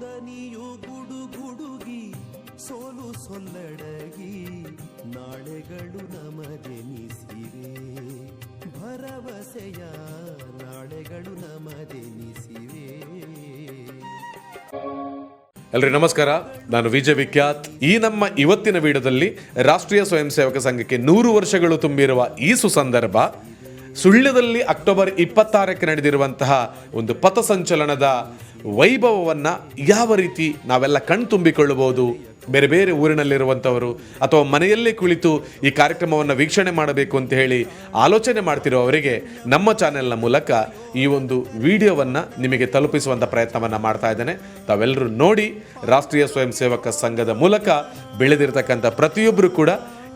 ದನಿಯು ಗುಡುಗುಡುಗಿ, ಸೋಲು ಸೊಲ್ಲಡಗಿ, ನಾಳೆಗಳು ನಮದೆನಿಸಿವೆ ಭರವಸೆಯ ನಾಳೆಗಳು ನಮದೆನಿಸಿವೆ ಎಲ್ರಿ ನಮಸ್ಕಾರ, ನಾನು ವಿಜಯ ವಿಖ್ಯಾತ್. ಈ ನಮ್ಮ ಇವತ್ತಿನ ವಿಡಿಯೋದಲ್ಲಿ ರಾಷ್ಟ್ರೀಯ ಸ್ವಯಂ ಸೇವಕ ಸಂಘಕ್ಕೆ ನೂರು ವರ್ಷಗಳು ತುಂಬಿರುವ ಈ ಸುಸಂದರ್ಭ ಸುಳ್ಯದಲ್ಲಿ ಅಕ್ಟೋಬರ್ ಇಪ್ಪತ್ತಾರಕ್ಕೆ ನಡೆದಿರುವಂತಹ ಒಂದು ಪಥಸಂಚಲನದ ವೈಭವವನ್ನು ಯಾವ ರೀತಿ ನಾವೆಲ್ಲ ಕಣ್ತುಂಬಿಕೊಳ್ಳಬಹುದು? ಬೇರೆ ಬೇರೆ ಊರಿನಲ್ಲಿರುವಂಥವರು ಅಥವಾ ಮನೆಯಲ್ಲೇ ಕುಳಿತು ಈ ಕಾರ್ಯಕ್ರಮವನ್ನು ವೀಕ್ಷಣೆ ಮಾಡಬೇಕು ಅಂತ ಹೇಳಿ ಆಲೋಚನೆ ಮಾಡ್ತಿರೋವರಿಗೆ ನಮ್ಮ ಚಾನೆಲ್ನ ಮೂಲಕ ಈ ಒಂದು ವಿಡಿಯೋವನ್ನು ನಿಮಗೆ ತಲುಪಿಸುವಂಥ ಪ್ರಯತ್ನವನ್ನು ಮಾಡ್ತಾ ಇದ್ದೇನೆ. ತಾವೆಲ್ಲರೂ ನೋಡಿ ರಾಷ್ಟ್ರೀಯ ಸ್ವಯಂ ಸೇವಕ ಸಂಘದ ಮೂಲಕ ಬೆಳೆದಿರ್ತಕ್ಕಂಥ ಪ್ರತಿಯೊಬ್ಬರು ಕೂಡ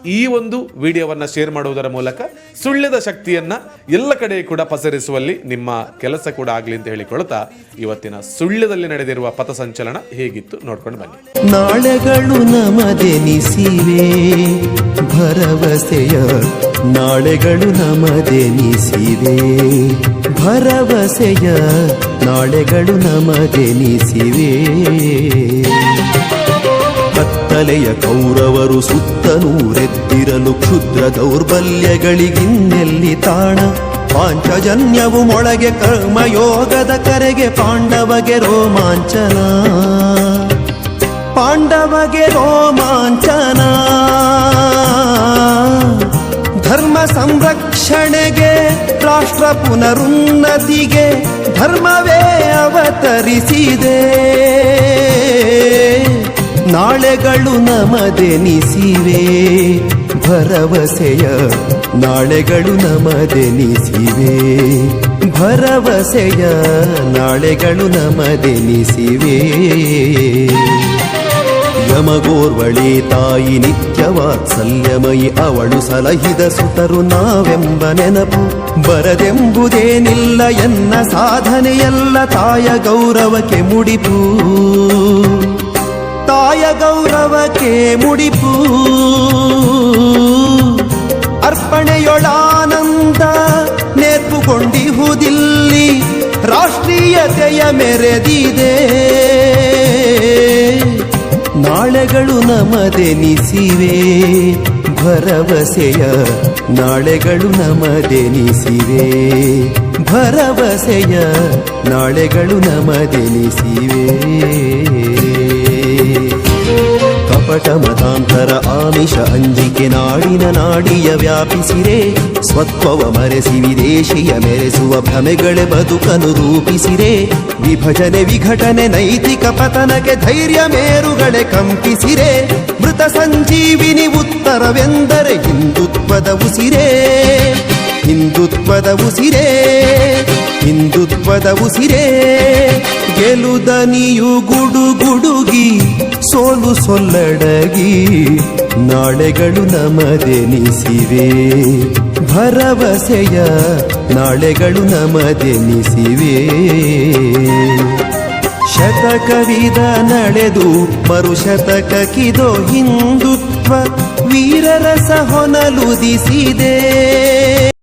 ಈ ಒಂದು ವಿಡಿಯೋವನ್ನು ಶೇರ್ ಮಾಡುವುದರ ಮೂಲಕ ಸುಳ್ಯದ ಶಕ್ತಿಯನ್ನ ಎಲ್ಲ ಕಡೆ ಕೂಡ ಪಸರಿಸುವಲ್ಲಿ ನಿಮ್ಮ ಕೆಲಸ ಕೂಡ ಆಗಲಿ ಅಂತ ಹೇಳಿಕೊಳ್ತಾ ಇವತ್ತಿನ ಸುಳ್ಯದಲ್ಲಿ ನಡೆದಿರುವ ಪಥಸಂಚಲನ ಹೇಗಿತ್ತು ನೋಡ್ಕೊಂಡು ಬನ್ನಿ. ನಾಳೆಗಳು ನಮದೆನಿಸಿವೆ, ಭರವಸೆಯ ನಾಳೆಗಳು ನಮದೆನಿಸಿವೆ, ಭರವಸೆಯ ನಾಳೆಗಳು ನಮದೆನಿಸಿವೆ. ಕತ್ತಲೆಯ ಕೌರವರು ಸುತ್ತನೂರೆದ್ದಿರಲು ಕ್ಷುದ್ರ ದೌರ್ಬಲ್ಯಗಳಿಗಿನ್ನೆಲ್ಲಿ ತಾಣ. ಪಾಂಚಜನ್ಯವು ಮೊಳಗೆ ಕರ್ಮಯೋಗದ ಕರೆಗೆ ಪಾಂಡವಗೆ ರೋಮಾಂಚನ. ಪಾಂಡವಗೆ ರೋಮಾಂಚನ. ಧರ್ಮ ಸಂರಕ್ಷಣೆಗೆ, ರಾಷ್ಟ್ರ ಪುನರುನ್ನತಿಗೆ ಧರ್ಮವೇ ಅವತರಿಸಿದೆ. ನಾಳೆಗಳು ನಮದೆನಿಸಿವೆ. ಭರವಸೆಯ ನಾಳೆಗಳು ನಮದೆನಿಸಿವೆ. ಭರವಸೆಯ ನಾಳೆಗಳು ನಮದೆನಿಸಿವೆ. ಯಮಗೋರ್ವಳಿ ತಾಯಿ ನಿತ್ಯವಾತ್ಸಲ್ಯಮಯಿ ಅವಳು ಸಲಹಿದ ಸುತರು ನಾವೆಂಬ ನೆನಪು ಬರದೆಂಬುದೇನಿಲ್ಲ ಎನ್ನ ಸಾಧನೆಯೆಲ್ಲ ತಾಯ ಗೌರವಕ್ಕೆ ಮುಡಿಪು. ಗೌರವಕ್ಕೆ ಮುಡಿಪು. ಅರ್ಪಣೆಯೊಳಾನಂದ ನೆರ್ಪುಗೊಂಡಿಹುದಿಲ್ಲಿ ರಾಷ್ಟ್ರೀಯತೆಯ ಮೆರೆದಿದೆ. ನಾಳೆಗಳು ನಮದೆನಿಸಿವೆ ಭರವಸೆಯ ನಾಳೆಗಳು ನಮದೆನಿಸಿವೆ ಭರವಸೆಯ ನಾಳೆಗಳು ನಮದೆನಿಸಿವೆ. ಕಪಟ ಮತಾಂತರ ಆಮಿಷ ಅಂಜಿಕೆ ನಾಡಿನ ನಾಡಿಯ ವ್ಯಾಪಿಸಿರೆ. ಸ್ವತ್ವವ ಮರೆಸಿ ವಿದೇಶಿಯ ಮೆರೆಸುವ ಭ್ರಮೆಗಳೇ ಬದುಕನು ರೂಪಿಸಿರೆ. ವಿಭಜನೆ ವಿಘಟನೆ ನೈತಿಕ ಪತನಕ್ಕೆ ಧೈರ್ಯ ಮೇರುಗಳೇ ಕಂಪಿಸಿರೆ. ಮೃತ ಸಂಜೀವಿನಿ ಉತ್ತರವೆಂದರೆ ಹಿಂದುತ್ವದ ಉಸಿರೆ. ಹಿಂದುತ್ವದ ಉಸಿರೇ. ಹಿಂದುತ್ವದ ಉಸಿರೇ. ಗೆಲುದನಿಯು ಗುಡುಗುಡುಗಿ ಸೋಲು ಸೊಲ್ಲಡಗಿ, ನಾಳೆಗಳು ನಮದೆನಿಸಿವೆ. ಭರವಸೆಯ ನಾಳೆಗಳು ನಮದೆನಿಸಿವೆ. ಶತಕವಿದ ನಡೆದು ಮರುಶತಕಕ್ಕಿದೋ ಹಿಂದುತ್ವ, ವೀರರಸ ಹೊನಲುದಿಸಿದೆ.